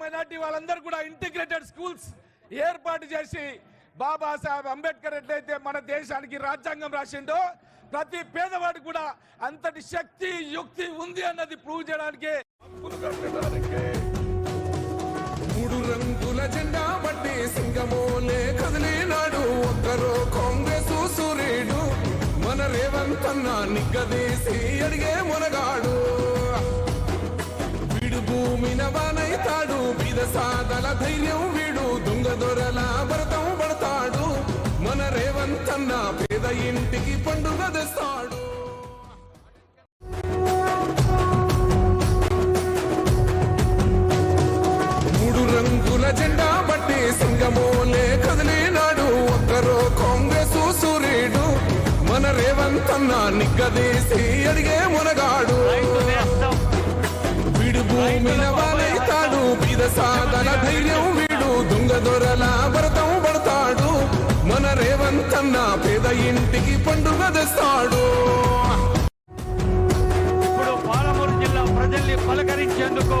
Minority వాళ్ళందరూ కూడా integrated schools ఏర్పాటు చేసి బాబాసాహెబ్ అంబేద్కర్ ఎట్లయితే మన దేశానికి రాజ్యాంగం రాసిండో ప్రతి పేదవాడు కూడా అంతటి శక్తి యుక్తి ఉంది అన్నది ప్రూవ్ చేయడానికి. మూడు రంగుల జెండా బట్టి సింగమోలే కదిలినాడు ఒక్కరో కాంగ్రెస్ మన నిగ్గదీసి అడిగే మునగాడు. వీడు భూమిన వానైతాడు బీద సాదల ధైర్యం వీడు దొంగ దొరల భరతం పడతాడు. మన రేవంత్ పేద ఇంటికి పండుగ తెస్తాడు. నిగ్గదీసి అడిగే మునగాడు. వీడు భూమిన వాలైతాడు బీద సాధన ధైర్యం వీడు. దొంగ దొరల భరతం పడతాడు మన రేవంతన్న పేద ఇంటికి పండుగ తెస్తాడు ఇప్పుడు పాలమూరు జిల్లా ప్రజల్ని పలకరించేందుకు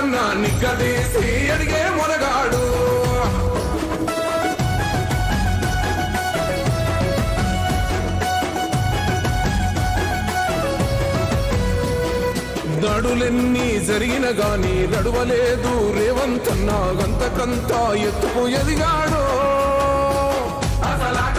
రేవంత్ అన్న నిగ్గదీసి అడిగే మొనగాడు దాడులెన్ని జరిగిన గాని నడువలేదు రేవంత్ గంతకంతా ఎత్తుకు ఎదిగాడు. అసలాట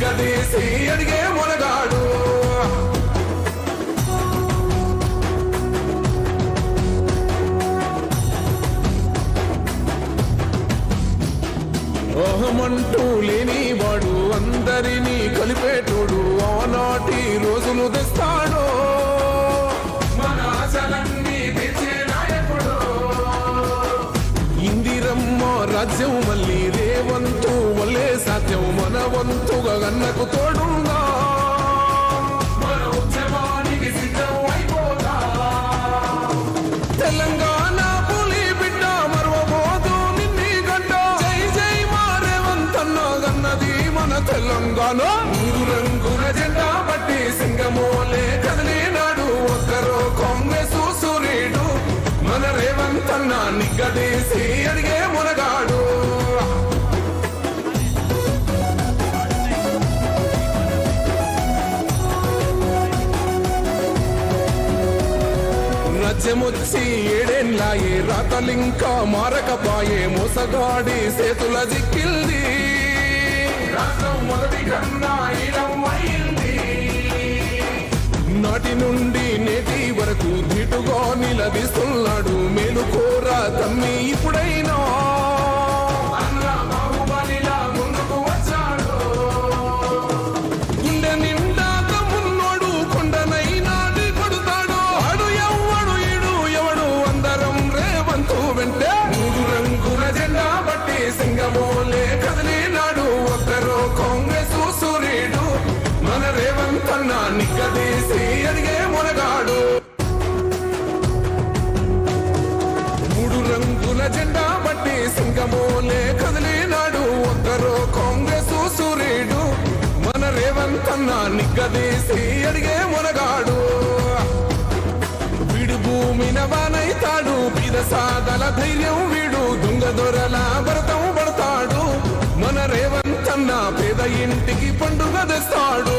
నిగ్గదీసి అడిగే మునగాడు. ఓహమంటూ లేని వాడు అందరినీ కలిపేటోడు ఆనాటి రోజులు తెస్తాడు. మన ఇందిరమ్మ రాజ్యం మళ్ళీ రేవంతు వంతుగా గన్నకు తోడు రాజ్యమొచ్చి ఏడేళ్ళాయే రాతలింకా మారకపాయే మోసగాడి సేతుల జిక్కిల్ది. నాటి నుండి నేటి వరకు ధీటుగా నిలదీస్తున్నాడు బుగ్గదీసి అడిగే మునగాడు. వీడు భూమిన వానైతాడు బిరసాదల ధైర్యం వీడు దొంగ దొరల భరతం పడతాడు. మన రేవంతన్న పేద ఇంటికి పండుగ తెస్తాడు.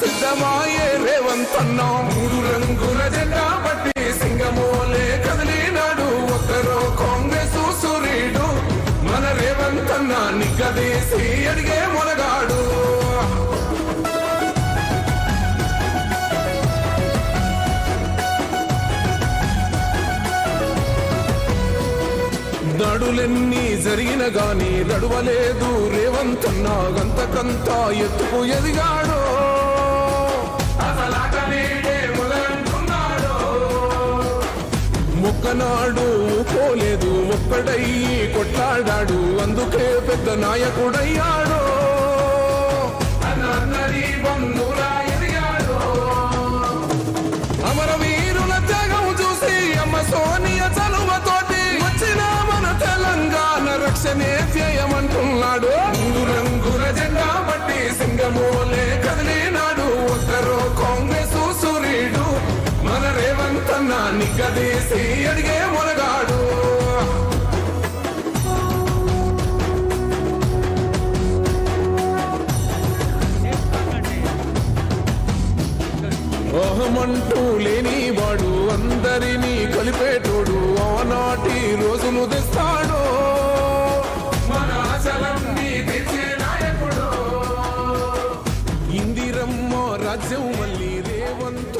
సిద్ధమాయే రేవంతన్నా. దడులెన్ని జరిగిన గాని నడవలేదు రేవంతన్న గంతకంతా ఎత్తుకు ఎదిగాడో. అసలాటనేడే మొక్కనాడు పోలేదు ఒక్కడయ్యి కొట్లాడాడు అందుకే పెద్ద నాయకుడయ్యాడో. నిగ్గదీసి అడిగే మొనగాడు. అహమంటూ లేని వాడు అందరినీ కలిపేటోడు ఆనాటి రోజులు తెస్తాడు. ఇందిరమ్మ రాజ్యం మళ్ళీ రేవంతు